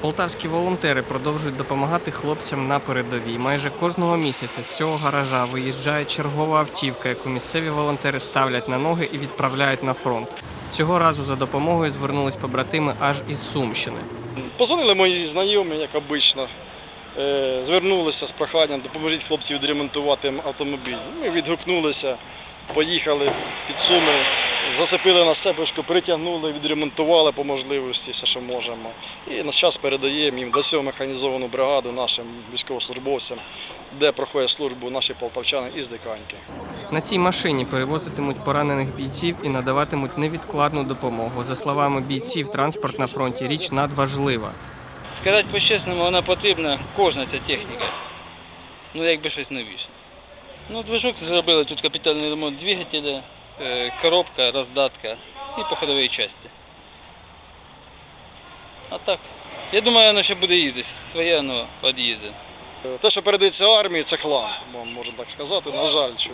Полтавські волонтери продовжують допомагати хлопцям на передовій. Майже кожного місяця з цього гаража виїжджає чергова автівка, яку місцеві волонтери ставлять на ноги і відправляють на фронт. Цього разу за допомогою звернулись побратими аж із Сумщини. Позвонили мої знайомі, як обично. Е, Звернулися з проханням, допоможіть хлопці відремонтувати автомобіль. Ми відгукнулися, поїхали під суми, засипили на себочку, притягнули, відремонтували по можливості все, що можемо. І на час передаємо їм 27 механізовану бригаду нашим військовослужбовцям, де проходять службу наші полтавчани із Диканьки. На цій машині перевозитимуть поранених бійців і надаватимуть невідкладну допомогу. За словами бійців, транспорт на фронті річ надважлива. Сказати по-чесному, вона потрібна, кожна ця техніка. Ну, якби щось новіше. Ну, движок зробили тут капітальний ремонт двигателя, коробка, роздатка і походові часті. А так, я думаю, воно ще буде їздити, своє воно від'їздить. Е, Те, що передається армії, це хлам, мо- можна так сказати. На жаль, що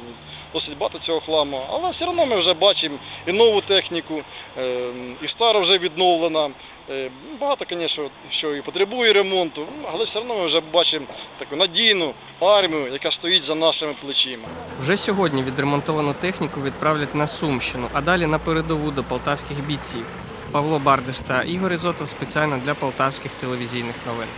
досить багато цього хламу. Але все одно ми вже бачимо і нову техніку, е, і стара вже відновлена. Е, Багато, звісно, що і потребує ремонту, але все одно ми вже бачимо таку надійну армію, яка стоїть за нашими плечима. Вже сьогодні відремонтовану техніку відправлять на Сумщину, а далі на передову до полтавських бійців. Павло Бардиш та Ігор Ізотов спеціально для полтавських телевізійних новин.